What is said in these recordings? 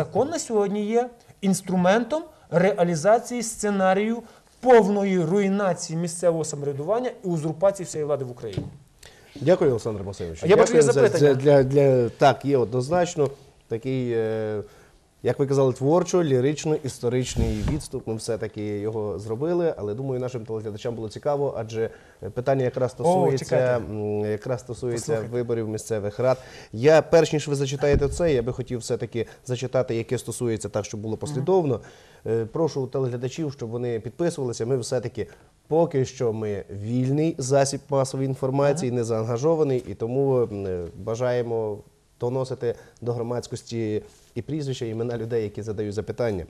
Закон на сьогодні є інструментом реалізації сценарію повної руйнації місцевого самоврядування і узурпації всієї влади в Україні. Дякую, Олександр Масевич. Я бачу, є запитання. Для, для, для, так, є однозначно такий, е, як ви казали, творчо, лірично, історичний відступ. Ми все-таки його зробили, але думаю, нашим телеглядачам було цікаво, адже питання якраз стосується, м, якраз стосується Послухайте. виборів місцевих рад. Я, перш ніж ви зачитаєте це, я би хотів все-таки зачитати, яке стосується так, щоб було послідовно. Е, Прошу телеглядачів, щоб вони підписувалися. Ми все-таки поки що ми вільний засіб масової інформації, не заангажований, і тому е, бажаємо доносити до громадськості і прізвища, і імена людей, які задають запитання.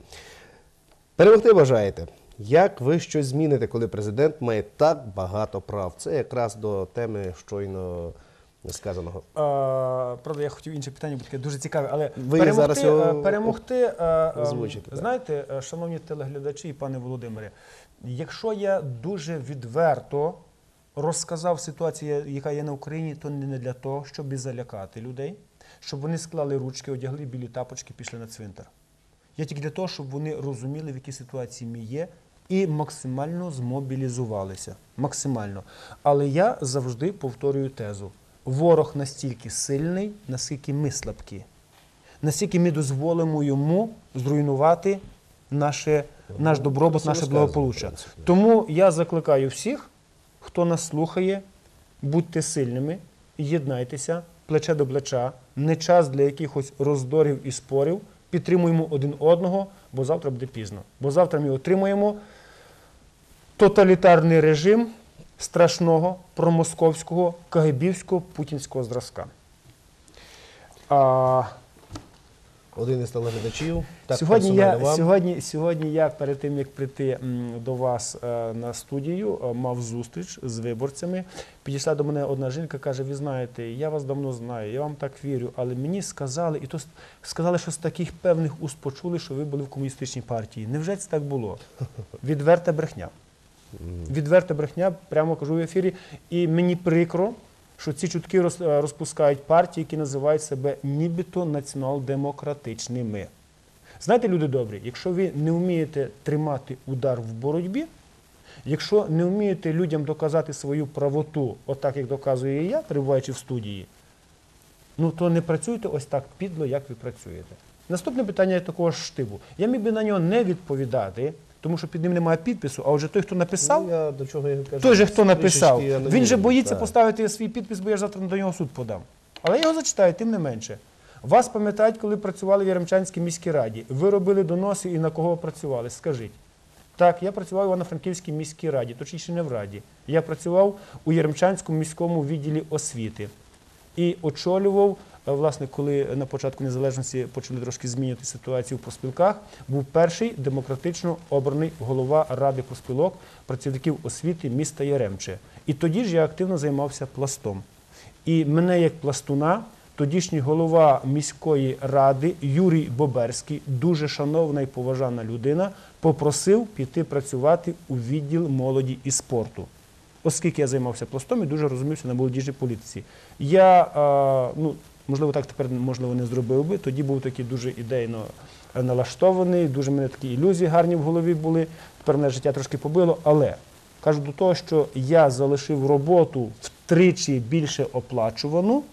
Перемогти бажаєте. Як ви щось зміните, коли президент має так багато прав? Це якраз до теми щойно сказаного. А, правда, я хотів інше питання, бо таке дуже цікаве, але Ви перемогти, зараз його е, перемогти е, е, озвучите, знаєте, е, шановні телеглядачі і пане Володимире, якщо я дуже відверто розказав ситуацію, яка є на Україні, то не для того, щоб залякати людей, щоб вони склали ручки, одягли білі тапочки, пішли на цвинтар. Я тільки для того, щоб вони розуміли, в якій ситуації ми є, і максимально змобілізувалися. Максимально. Але я завжди повторюю тезу: ворог настільки сильний, наскільки ми слабкі, наскільки ми дозволимо йому зруйнувати наше, наш добробут, наше благополуччя. Тому я закликаю всіх, хто нас слухає, будьте сильними, єднайтеся плече до плеча. Не час для якихось роздорів і спорів. Підтримуємо один одного, бо завтра буде пізно. Бо завтра ми отримаємо тоталітарний режим страшного промосковського кагибівського путінського зразка. А, Один із телеглядачів. Так, сьогодні, я, вам. сьогодні, сьогодні я перед тим, як прийти до вас е, на студію, е, мав зустріч з виборцями. Підійшла до мене одна жінка, каже: Ви знаєте, я вас давно знаю, я вам так вірю, але мені сказали, і то сказали, що з таких певних уст почули, що ви були в комуністичній партії. Невже це так було? Відверта брехня. Відверта брехня, прямо кажу в ефірі. І мені прикро, що ці чутки е, розпускають партії, які називають себе нібито націонал-демократичними. Знаєте, люди добрі, якщо ви не вмієте тримати удар в боротьбі, якщо не вмієте людям доказати свою правоту, отак як доказую я, перебуваючи в студії, ну то не працюйте ось так підло, як ви працюєте. Наступне питання такого ж штибу. Я міг би на нього не відповідати, тому що під ним немає підпису, а вже той, хто написав, Ну, я до чого я кажу. той же, хто написав, він же боїться поставити свій підпис, бо я завтра до нього суд подам. Але я його зачитаю, тим не менше. Вас пам'ятають, коли працювали в Яремчанській міській раді. Ви робили доноси і на кого працювали? Скажіть. Так, я працював в Івано-Франківській міській раді, точніше не в раді. Я працював у Яремчанському міському відділі освіти і очолював, власне, коли на початку незалежності почали трошки змінювати ситуацію в проспілках, був перший демократично обраний голова ради проспілок працівників освіти міста Яремче. І тоді ж я активно займався пластом. І мене як пластуна, тодішній голова міської ради Юрій Боберський, дуже шановна і поважана людина, попросив піти працювати у відділ молоді і спорту оскільки я займався пластом і дуже розумівся на молодіжній політиці. Я, е, ну, можливо, так тепер можливо не зробив би. Тоді був такий дуже ідейно налаштований, дуже мене такі ілюзії гарні в голові були. Тепер мене життя трошки побило, але кажу до того, що я залишив роботу втричі більше оплачувану.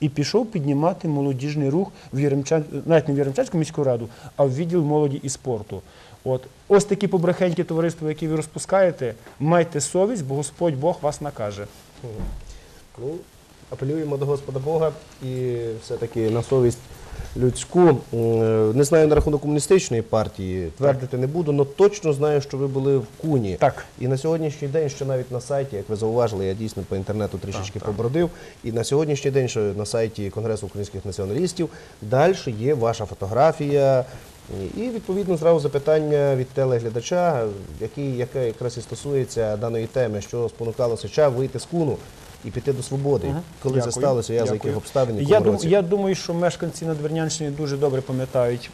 І пішов піднімати молодіжний рух в Яремчан, навіть не в Яремчанську міську раду, а в відділ молоді і спорту. От ось такі побрехенькі товариства, які ви розпускаєте, майте совість, бо Господь Бог вас накаже. Ну, апелюємо до Господа Бога і все-таки на совість людську. Е, Не знаю на рахунок комуністичної партії, твердити не буду, але точно знаю, що ви були в Куні. Так. І на сьогоднішній день, що навіть на сайті, як ви зауважили, я дійсно по інтернету трішечки побродив. І на сьогоднішній день, що на сайті Конгресу українських націоналістів, далі є ваша фотографія. І відповідно зразу запитання від телеглядача, який, яке якраз і стосується даної теми, що спонукало Сича вийти з куну і піти до свободи. Коли це сталося, я за яких обставин, Я, році? я думаю, що мешканці Надвірнянщини дуже добре пам'ятають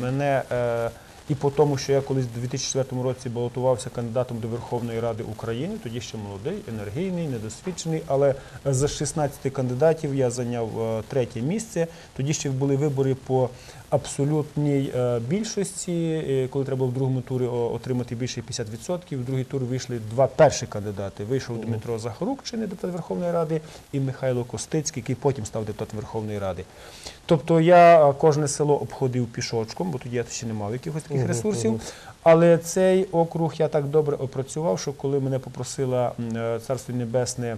мене е, і по тому, що я колись у 2004 році балотувався кандидатом до Верховної Ради України, тоді ще молодий, енергійний, недосвідчений, але з 16 кандидатів я зайняв е, третє місце. Тоді ще були вибори по абсолютній е, більшості, коли треба в другому турі отримати більше 50%, в другий тур вийшли два перші кандидати. Вийшов Дмитро Захарук, чинний депутат Верховної Ради, і Михайло Костицький, який потім став депутатом Верховної Ради. Тобто я е, кожне село обходив пішочком, бо тоді я ще не мав якихось таких Мгм, ресурсів. Але цей округ я так добре опрацював, що коли мене попросила е, Царство Небесне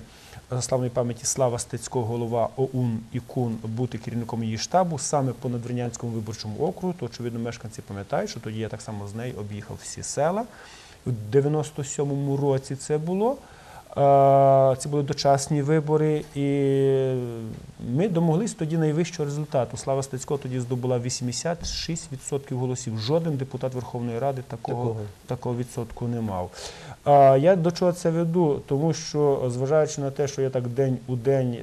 за славної пам'яті Слава Стецько, голова ОУН і КУН бути керівником її штабу саме по Надвірнянському виборчому округу, то очевидно мешканці пам'ятають, що тоді я так само з нею об'їхав всі села. У 97-му році це було. Е, Це були дочасні вибори, і ми домоглись тоді найвищого результату. Слава Стецько тоді здобула 86% голосів. Жоден депутат Верховної Ради такого, Такого. такого відсотку не мав. А я до чого це веду? Тому що, зважаючи на те, що я так день у день.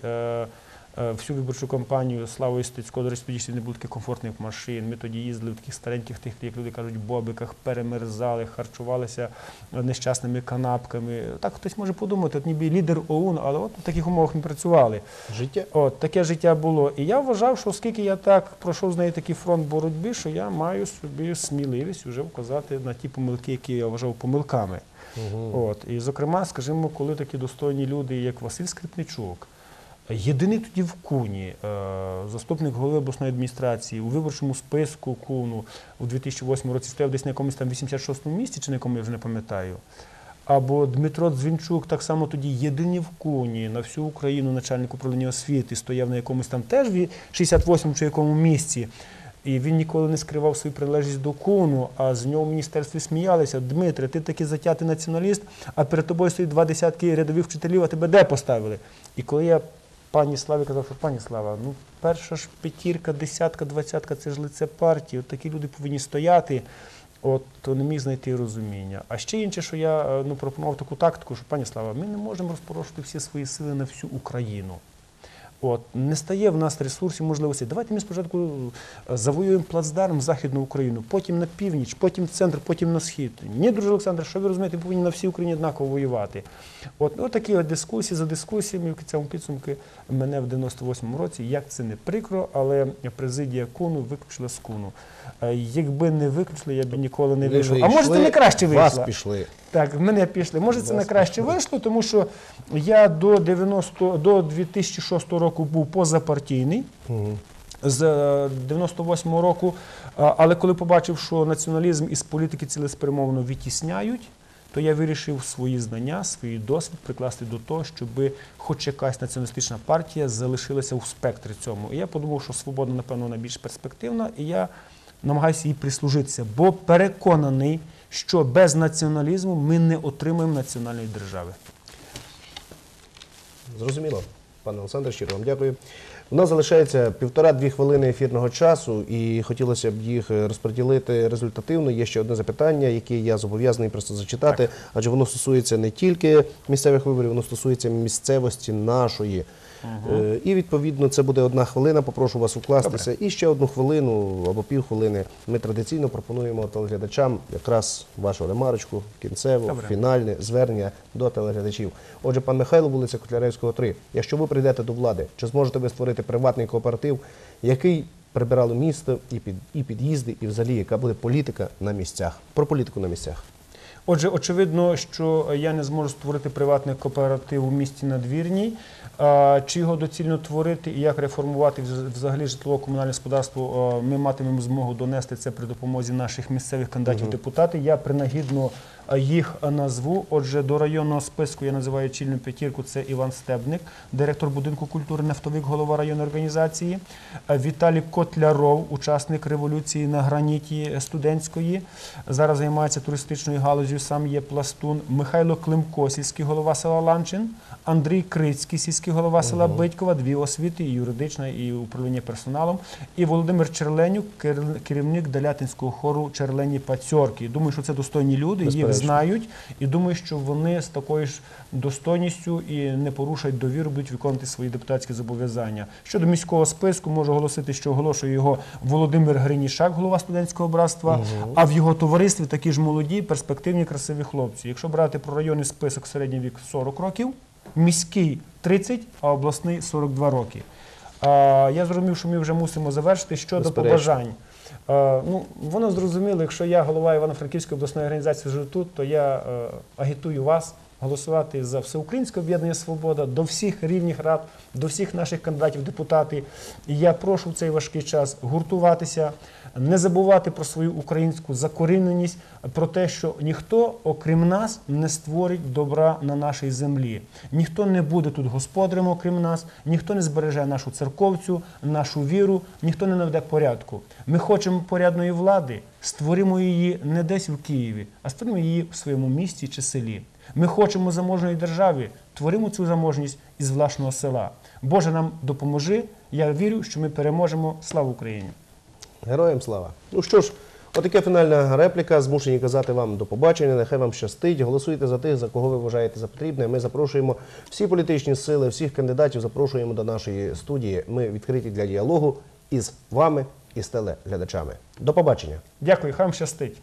Е, Всю виборчу кампанію Славою Стецько, до речі, тоді ще не було таких комфортних машин. Ми тоді їздили в таких стареньких, тих, як люди кажуть, бобиках, перемерзали, харчувалися нещасними канапками. Так хтось може подумати, от ніби лідер ОУН, але от в таких умовах ми працювали. Життя. От таке життя було. І я вважав, що оскільки я так пройшов з нею такий фронт боротьби, що я маю собі сміливість вже вказати на ті помилки, які я вважав помилками. Угу. От. І, зокрема, скажімо, коли такі достойні люди, як Василь Скрипничук, єдиний тоді в Куні, е, заступник голови обласної адміністрації, у виборчому списку Куну у 2008 році стояв десь на якомусь там 86-му місці, чи на якому я вже не пам'ятаю. Або Дмитро Дзвінчук, так само тоді єдині в Куні на всю Україну начальник управління освіти, стояв на якомусь там теж ві- 68-му чи якому місці. І він ніколи не скривав свою приналежність до куну, а з нього в міністерстві сміялися. Дмитре, ти такий затятий націоналіст, а перед тобою стоїть два десятки рядових вчителів, а тебе де поставили? І коли я пані Славі казав, що пані Слава, ну перша ж п'ятірка, десятка, двадцятка це ж лице партії. От такі люди повинні стояти. От то не міг знайти розуміння. А ще інше, що я е, ну, пропонував таку тактику, що пані Слава, ми не можемо розпорошувати всі свої сили на всю Україну. От не стає в нас ресурсів, можливості. Давайте ми спочатку е, завоюємо плацдарм в Західну Україну, потім на північ, потім в центр, потім на схід. Ні, друже Олександр, що ви розумієте, ми повинні на всій Україні однаково воювати. От, от такі от дискусії за дискусіями, в цьому підсумки мене в 98-му році, як це не прикро, але президія Куну виключила з Куну. Е, Якби не виключили, я б ніколи не Ви вийшов. А може, не краще Вас пішли. Так, в мене пішли. Може, це на краще вийшло, тому що я до 90, до 2006 року був позапартійний. Угу. З е, 98-го року, але коли побачив, що націоналізм із політики цілеспрямовано відтісняють, то я вирішив свої знання, свій досвід прикласти до того, щоб хоч якась націоналістична партія залишилася у спектрі цьому. І я подумав, що свобода, напевно, найбільш перспективна, і я намагаюся їй прислужитися, бо переконаний, що без націоналізму ми не отримаємо національної держави. Зрозуміло. Пане Олександр, щиро вам дякую. У нас залишається півтора-дві хвилини ефірного часу, і хотілося б їх розподілити результативно. Є ще одне запитання, яке я зобов'язаний просто зачитати, адже воно стосується не тільки місцевих виборів, воно стосується місцевості нашої. Е, І відповідно це буде одна хвилина. Попрошу вас укластися. І ще одну хвилину або півхвилини. Ми традиційно пропонуємо телеглядачам якраз вашу ремарочку, кінцеву, Добре. фінальне звернення до телеглядачів. Отже, пан Михайло, вулиця Котляревського, 3. Якщо ви прийдете до влади, чи зможете ви створити приватний кооператив, який прибирало місто і під і під'їзди, і взагалі яка буде політика на місцях? Про політику на місцях. Отже, очевидно, що я не зможу створити приватний кооператив у місті Надвірній. Чи його доцільно творити і як реформувати вз- взагалі житлово-комунальне господарство, ми матимемо змогу донести це при допомозі наших місцевих кандидатів-депутатів. Я принагідно їх назву. Отже, до районного списку я називаю чільну п'ятірку. Це Іван Стебник, директор будинку культури «Нафтовик», голова районної організації. Віталій Котляров, учасник революції на граніті студентської. Зараз займається туристичною галузю, сам є пластун. Михайло Климко, сільський голова села Ланчин, Андрій Крицький, сільський голова села Бидькова, дві освіти, і юридична і управління персоналом. І Володимир Черленюк, керівник Далятинського хору Черлені Пацьорки. Думаю, що це достойні люди, Безперечно. Знають, і думаю, що вони з такою ж достойністю і не порушать довіру, будуть виконувати свої депутатські зобов'язання. Щодо міського списку, можу оголосити, що оголошує його Володимир Гринішак, голова студентського братства. А в його товаристві такі ж молоді, перспективні, красиві хлопці. Якщо брати про районний список, середній вік 40 років, міський 30, а обласний 42 роки. Я зрозумів, що ми вже мусимо завершити щодо побажань. Ну, воно зрозуміло, якщо я голова Івано-Франківської обласної організації живу тут, то я е, агітую вас голосувати за всеукраїнське об'єднання Свобода до всіх рівніх рад, до всіх наших кандидатів депутати. І я прошу в цей важкий час гуртуватися, не забувати про свою українську закоріненість, про те, що ніхто, окрім нас, не створить добра на нашій землі. Ніхто не буде тут господарем, окрім нас, ніхто не збереже нашу церковцю, нашу віру, ніхто не наведе порядку. Ми хочемо порядної влади, створимо її не десь в Києві, а створимо її в своєму місті чи селі. Ми хочемо заможної держави, творимо цю заможність із власного села. Боже нам допоможи. Я вірю, що ми переможемо. Слава Україні! Героям слава. Ну що ж, отака фінальна репліка. Змушені казати вам до побачення. Нехай вам щастить. Голосуйте за тих, за кого ви вважаєте за потрібне. Ми запрошуємо всі політичні сили, всіх кандидатів запрошуємо до нашої студії. Ми відкриті для діалогу із вами і з телеглядачами. До побачення. Дякую, хай вам щастить.